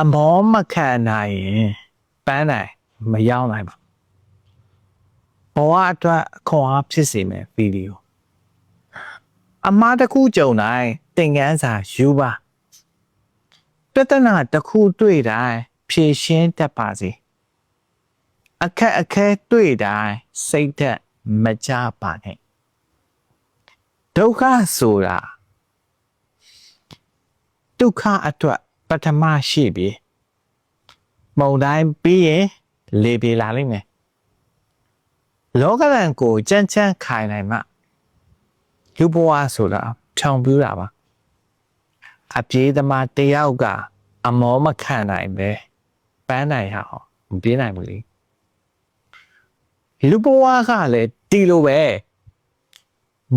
အမောမခံနိုင်ရင်ပန်းနိုင်မရောက်နိုင်ပါဘဝအတွက်အခွန်အားဖြစ်စေမယ်ဗီဒီယိုအမှားတစ်ခုကြုံတိုင်းသင်ခန်းစာယူပါပြဿနာတစ်ခုတွေ့တိုင်းဖြေရှင်းတတ်ပါစေအခက်အခဲတွေ့တိုင်းစိတ်သက်မကြပါနဲ့ဒုက္ခဆိုတာဒုက္ခအတွက် ပထမရှိပြီမုံတိုင်းပြီးရင်လေပြေလာလိမ့်မယ်လောကရန်ကိုကြမ်းကြမ်းခိုင်နိုင်မှလူဘဝဆိုတာဖြောင်ပြူတာပါအပြေးသမားတယောက်ကအမောမခံနိုင်ပဲပန်းနိုင်ရအောင်မပြေးနိုင်ဘူးလေလူဘဝကလည်းတီလိုပဲ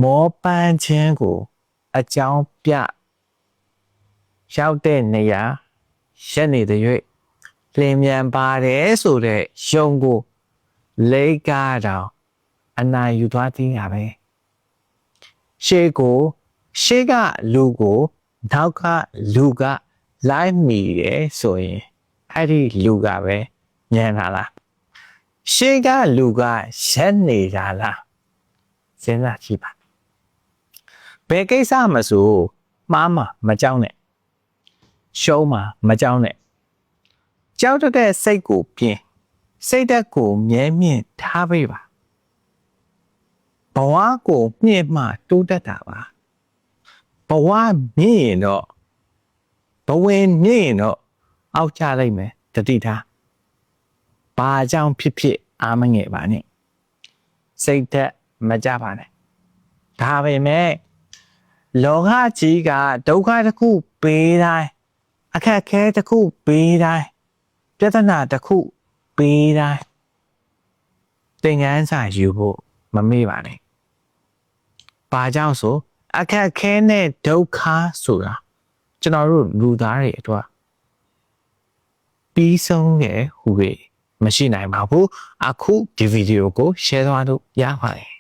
မောပန်းခြင်းကို အကြောင်းပြ ရောက်တဲ့နေရာရက်နေတဲ့၍လင်းမြန်ပါတယ်ဆိုတဲ့ယုံကိုလိတ်ကားတောင်အနိုင်ယူသွားသေးတာပဲရှေးကိုရှေးကလူကိုနောက်ကလူကလိုက်မိတယ်ဆိုရင်အဲ့ဒီလူကပဲညံလာလားရှေးကလူကရက်နေတာလားစဉ်းစားကြည့်ပါဘယ်ကိစ္စမဆိုမှားမှာမကြောက်နဲ့ ရှုံးမှာမကြောက်နဲ့ကြောက်တတ်တဲ့စိတ်ကိုပြင်စိတ်ဓာတ်ကိုမြဲမြင့်ထားပေးပါဘဝကိုမြင့်မှတိုးတက်တာပါဘဝမြင့်ရင်တော့ဘဝင်မြင့်ရင်တော့အောက်ကျလိုက်မယ်တတိထားဘာကြောင့်ဖြစ်ဖြစ်အားမငယ်ပါနဲ့စိတ်သက်မကြပါနဲ့ဒါပေမဲ့လောကကြီးကဒုက္ခတစ်ခုပေးတိုင်း အခက်အခဲတစ်ခုပေးတိုင်းပြဿနာတစ်ခုပေးတိုင်းသင်ခန်းစာယူဖို့မမေ့ပါနဲ့။ဘာကြောင့်ဆိုအခက်အခဲနဲ့ဒုက္ခဆိုတာကျွန်တော်တို့လူသားတွေအတွက်ပြီးဆုံးရဲ့ဟူ၍မရှိနိုင်ပါဘူး။အခုဒီဗီဒီယိုကို share သွားလို့ရပါတယ်